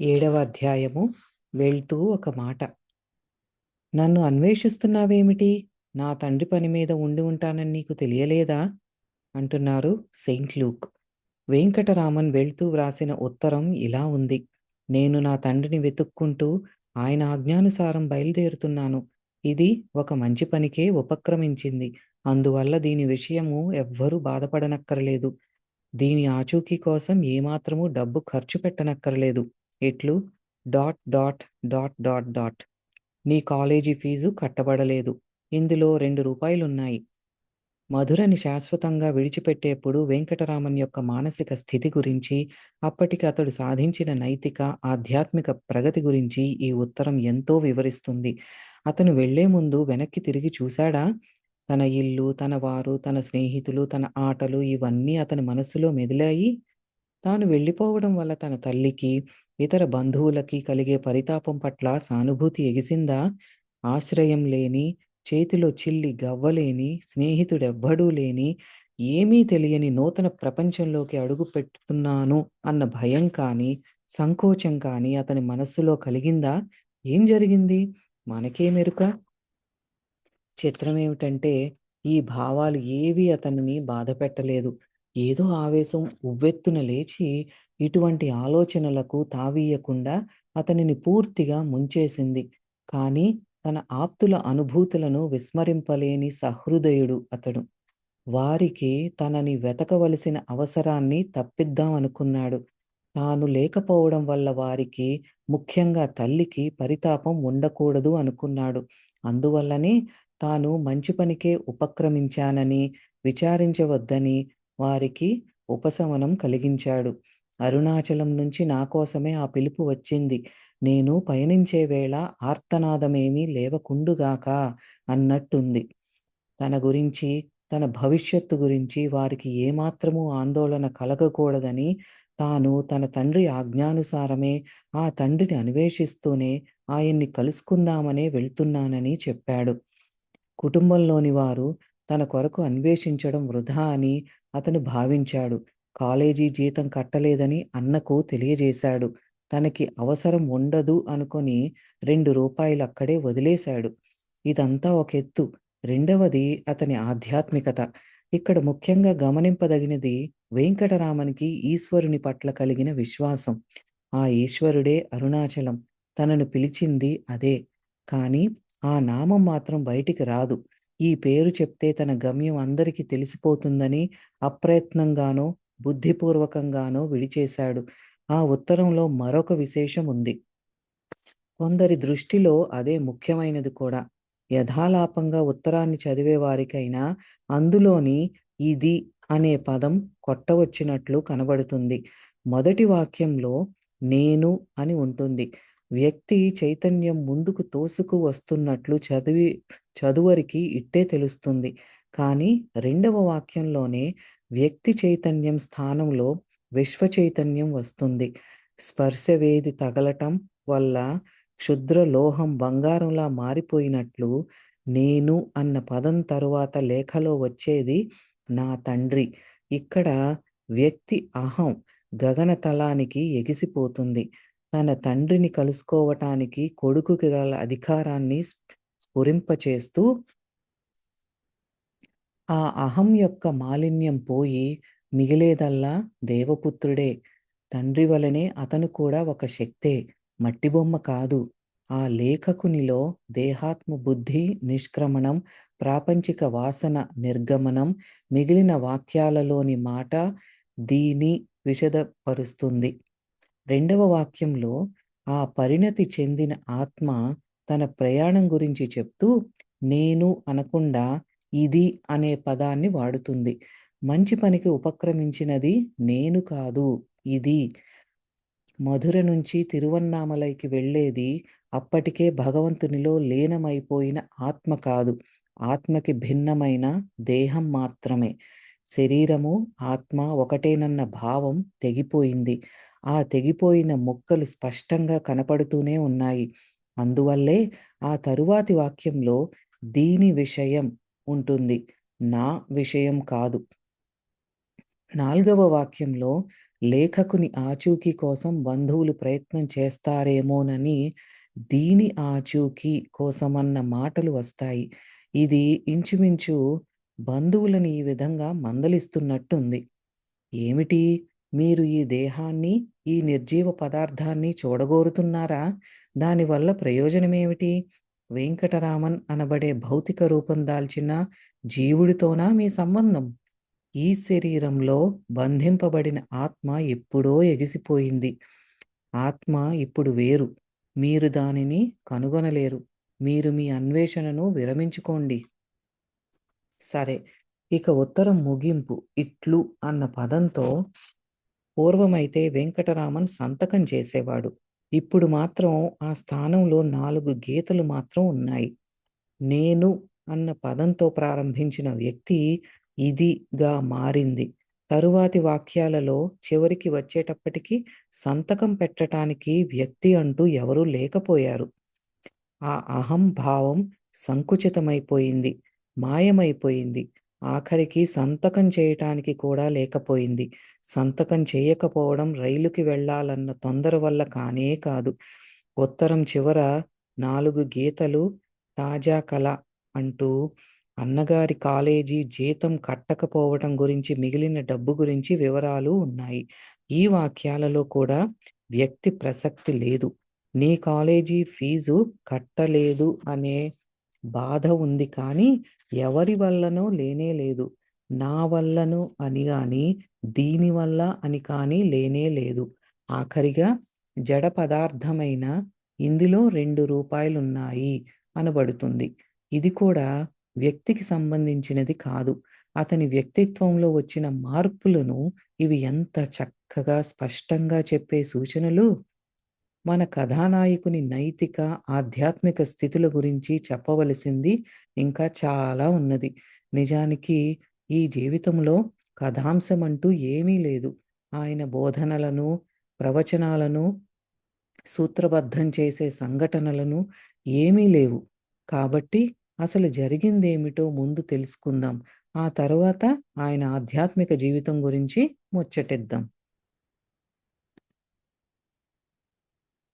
ఏడవ అధ్యాయము వెళ్తూ ఒక మాట. నన్ను అన్వేషిస్తున్నావేమిటి? నా తండ్రి పని మీద ఉండి ఉంటానని నీకు తెలియలేదా? అంటున్నారు సెయింట్ లూక్. వెంకటరామన్ వెళ్తూ వ్రాసిన ఉత్తరం ఇలా ఉంది. నేను నా తండ్రిని వెతుక్కుంటూ ఆయన ఆజ్ఞానుసారం బయలుదేరుతున్నాను. ఇది ఒక మంచి పనికే ఉపక్రమించింది. అందువల్ల దీని విషయము ఎవ్వరూ బాధపడనక్కర్లేదు. దీని ఆచూకీ కోసం ఏమాత్రము డబ్బు ఖర్చు పెట్టనక్కర్లేదు. ఇట్లు dot dot dot dot dot. నీ కాలేజీ ఫీజు కట్టబడలేదు. ఇందులో రెండు రూపాయలున్నాయి. మధురని శాశ్వతంగా విడిచిపెట్టేప్పుడు వెంకటరామన్ యొక్క మానసిక స్థితి గురించి అప్పటికి అతడు సాధించిన నైతిక ఆధ్యాత్మిక ప్రగతి గురించి ఈ ఉత్తరం ఎంతో వివరిస్తుంది. అతను వెళ్ళే ముందు వెనక్కి తిరిగి చూశాడా? తన ఇల్లు తన వారు తన స్నేహితులు తన ఆటలు ఇవన్నీ అతని మనస్సులో మెదిలాయి. తాను వెళ్ళిపోవడం వల్ల తన తల్లికి ఇతర బంధువులకి కలిగే పరితాపం పట్ల సానుభూతి ఎగిసిందా? ఆశ్రయం లేని చేతిలో చిల్లి గవ్వలేని స్నేహితుడెవ్వడూ లేని ఏమీ తెలియని నూతన ప్రపంచంలోకి అడుగు పెట్టుతున్నాను అన్న భయం కానీ సంకోచం కానీ అతని మనస్సులో కలిగిందా? ఏం జరిగింది? మనకే మెరుక? చిత్రం ఏమిటంటే ఈ భావాలు ఏవి అతనిని బాధ పెట్టలేదు ఏదో ఆవేశం ఉవ్వెత్తున లేచి ఇటువంటి ఆలోచనలకు తావీయకుండా అతనిని పూర్తిగా ముంచేసింది. కానీ తన ఆప్తుల అనుభూతులను విస్మరింపలేని సహృదయుడు అతడు. వారికి తనని వెతకవలసిన అవసరాన్ని తప్పిద్దామనుకున్నాడు తాను లేకపోవడం వల్ల వారికి ముఖ్యంగా తల్లికి పరితాపం ఉండకూడదు అనుకున్నాడు. అందువల్లనే తాను మంచి పనికే ఉపక్రమించానని విచారించవద్దని వారికి ఉపశమనం కలిగించాడు. అరుణాచలం నుంచి నా కోసమే ఆ పిలుపు వచ్చింది. నేను పయనించే వేళ ఆర్తనాదమేమీ లేవకుండుగాక అన్నట్టుంది. తన గురించి తన భవిష్యత్తు గురించి వారికి ఏమాత్రమూ ఆందోళన కలగకూడదని తాను తన తండ్రి ఆజ్ఞానుసారమే ఆ తండ్రిని అన్వేషిస్తూనే ఆయన్ని కలుసుకుందామనే వెళ్తున్నానని చెప్పాడు. కుటుంబంలోని వారు తన కొరకు అన్వేషించడం వృధా అని అతను భావించాడు. కాలేజీ జీతం కట్టలేదని అన్నకు తెలియజేశాడు. తనకి అవసరం ఉండదు అనుకొని రెండు రూపాయలు అక్కడే వదిలేశాడు. ఇదంతా ఒక ఎత్తు. రెండవది అతని ఆధ్యాత్మికత. ఇక్కడ ముఖ్యంగా గమనింపదగినది వెంకటరామన్కి ఈశ్వరుని పట్ల కలిగిన విశ్వాసం. ఆ ఈశ్వరుడే అరుణాచలం. తనను పిలిచింది అదే. కానీ ఆ నామం మాత్రం బయటికి రాదు. ఈ పేరు చెప్తే తన గమ్యం అందరికీ తెలిసిపోతుందని అప్రయత్నంగానో బుద్ధిపూర్వకంగానో విడిచేశాడు. ఆ ఉత్తరంలో మరొక విశేషం ఉంది. కొందరి దృష్టిలో అదే ముఖ్యమైనది కూడా. యథాలాపంగా ఉత్తరాన్ని చదివే వారికైనా అందులోని ఇది అనే పదం కొట్టవచ్చినట్లు కనబడుతుంది. మొదటి వాక్యంలో నేను అని ఉంటుంది. వ్యక్తి చైతన్యం ముందుకు తోసుకు వస్తున్నట్లు చదివి చదువరికి ఇట్టే తెలుస్తుంది. కానీ రెండవ వాక్యంలోనే వ్యక్తి చైతన్యం స్థానంలో విశ్వ చైతన్యం వస్తుంది స్పర్శవేది తగలటం వల్ల క్షుద్ర లోహం బంగారంలా మారిపోయినట్లు నేను అన్న పదం తరువాత లేఖలో వచ్చేది నా తండ్రి. ఇక్కడ వ్యక్తి అహం గగనతలానికి ఎగిసిపోతుంది. తన తండ్రిని కలుసుకోవటానికి కొడుకుకి గల అధికారాన్ని స్ఫురింపచేస్తూ ఆ అహం యొక్క మాలిన్యం పోయి మిగిలేదల్లా దేవపుత్రుడే. తండ్రి వలనే అతను కూడా ఒక శక్తే మట్టి బొమ్మ కాదు. ఆ లేఖకునిలో దేహాత్మ బుద్ధి నిష్క్రమణం ప్రాపంచిక వాసన నిర్గమనం మిగిలిన వాక్యాలలోని మాట దీని విషదపరుస్తుంది. రెండవ వాక్యంలో ఆ పరిణతి చెందిన ఆత్మ తన ప్రయాణం గురించి చెప్తూ నేను అనకుండా ఇది అనే పదాన్ని వాడుతుంది. మంచి పనికి ఉపక్రమించినది నేను కాదు ఇది. మధుర నుంచి తిరువన్నామలైకి వెళ్ళేది అప్పటికే భగవంతునిలో లీనమైపోయిన ఆత్మ కాదు. ఆత్మకి భిన్నమైన దేహం మాత్రమే. శరీరము ఆత్మ ఒకటేనన్న భావం తెగిపోయింది. ఆ తెగిపోయిన ముక్కలు స్పష్టంగా కనపడుతూనే ఉన్నాయి. అందువల్లే ఆ తరువాతి వాక్యంలో దీని విషయం ఉంటుంది నా విషయం కాదు నాలుగవ వాక్యంలో లేఖకుని ఆచూకీ కోసం బంధువులు ప్రయత్నం చేస్తారేమోనని దీని ఆచూకీ కోసమన్న మాటలు వస్తాయి. ఇది ఇంచుమించు బంధువులని ఈ విధంగా మందలిస్తున్నట్టుంది. ఏమిటి? మీరు ఈ దేహాన్ని, ఈ నిర్జీవ పదార్థాన్ని చూడగోరుతున్నారా? దానివల్ల ప్రయోజనమేమిటి? వెంకటరామన్ అనబడే భౌతిక రూపం దాల్చిన జీవుడితోనా మీ సంబంధం? ఈ శరీరంలో బంధింపబడిన ఆత్మ ఎప్పుడో ఎగిసిపోయింది. ఆత్మ ఇప్పుడు వేరు. మీరు దానిని కనుగొనలేరు. మీరు మీ అన్వేషణను విరమించుకోండి. సరే. ఇక ఉత్తరం ముగింపు ఇట్లు అన్న పదంతో పూర్వమైతే వెంకటరామన్ సంతకం చేసేవాడు. ఇప్పుడు మాత్రం ఆ స్థానంలో నాలుగు గీతలు మాత్రం ఉన్నాయి. నేను అన్న పదంతో ప్రారంభించిన వ్యక్తి ఇదిగా మారింది. తరువాతి వాక్యాలలో చివరికి వచ్చేటప్పటికి సంతకం పెట్టటానికి వ్యక్తి అంటూ ఎవరూ లేకపోయారు. ఆ అహం భావం సంకుచితమైపోయింది. మాయమైపోయింది. ఆఖరికి సంతకం చేయటానికి కూడా లేకపోయింది. సంతకం చేయకపోవడం రైలుకి వెళ్ళాలన్న తొందర వల్ల కానే కాదు. ఉత్తరం చివర నాలుగు గీతలు తాజా కళ అంటూ అన్నగారి కాలేజీ జీతం కట్టకపోవటం గురించి మిగిలిన డబ్బు గురించి వివరాలు ఉన్నాయి. ఈ వాక్యాలలో కూడా వ్యక్తి ప్రసక్తి లేదు. నీ కాలేజీ ఫీజు కట్టలేదు అనే బాధ ఉంది కానీ ఎవరి వల్లనో లేనే లేదు. నా వల్లను అని గాని, దీనివల్ల అని కానీ లేనే లేదు. ఆఖరిగా జడ పదార్థమైన ఇందులో రెండు రూపాయలున్నాయి అనబడుతుంది. ఇది కూడా వ్యక్తికి సంబంధించినది కాదు. అతని వ్యక్తిత్వంలో వచ్చిన మార్పులను ఇవి ఎంత చక్కగా స్పష్టంగా చెప్పే సూచనలు. మన కథానాయకుని నైతిక, ఆధ్యాత్మిక స్థితుల గురించి చెప్పవలసింది ఇంకా చాలా ఉన్నది. నిజానికి ఈ జీవితంలో కథాంశం అంటూ ఏమీ లేదు. ఆయన బోధనలను, ప్రవచనాలను సూత్రబద్ధం చేసే సంఘటనలను ఏమీ లేవు. కాబట్టి అసలు జరిగిందేమిటో ముందు తెలుసుకుందాం. ఆ తరువాత ఆయన ఆధ్యాత్మిక జీవితం గురించి ముచ్చటిద్దాం.